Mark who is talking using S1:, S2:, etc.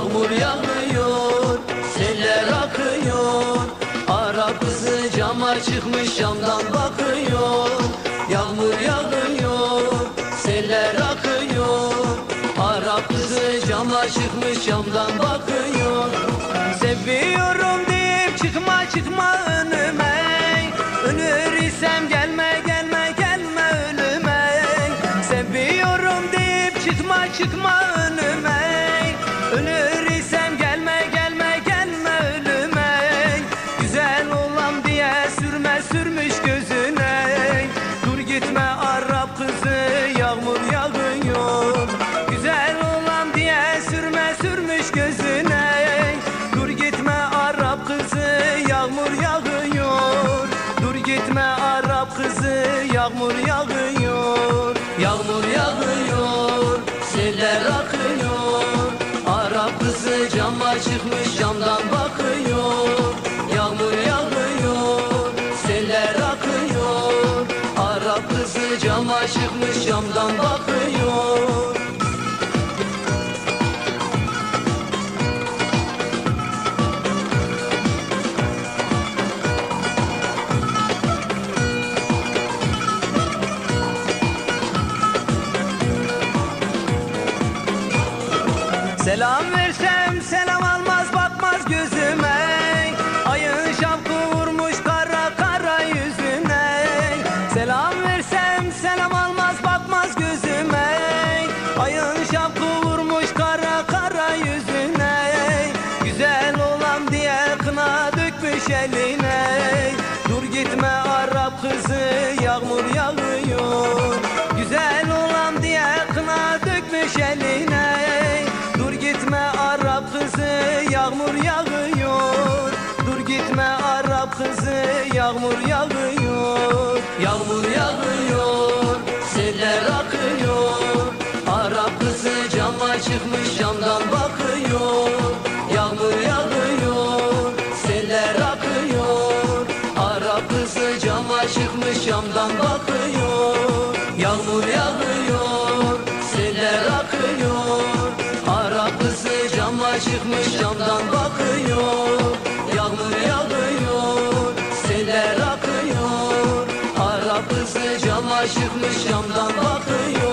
S1: Yağmur yağıyor, seller akıyor. Arap kızı cama çıkmış camdan bakıyor. Yağmur yağıyor, seller akıyor. Arap kızı cama çıkmış camdan bakıyor. Seller akıyor. Arap kızı cama çıkmış camdan bakıyor. Yağmur yağıyor seller akıyor. Arap kızı cama çıkmış camdan bakıyor Selam versem selam almaz bakmaz gözüme. Ayın şapkı vurmuş kara kara yüzüne. Güzel olan diye kına dökmüş eline. Dur gitme Arap kızı yağmur yağıyor. Güzel olan diye kına dökmüş eline. Dur gitme Arap kızı yağmur yağıyor. Dur gitme Arap kızı yağmur yağıyor çıkmış camdan bakıyor Yağmur yağıyor seller akıyor. Arap kızı cama çıkmış camdan bakıyor Yağmur yağıyor seller akıyor. Arap kızı cama çıkmış camdan bakıyor Yağmur yağıyor seller akıyor. Arap kızı cama çıkmış camdan bakıyor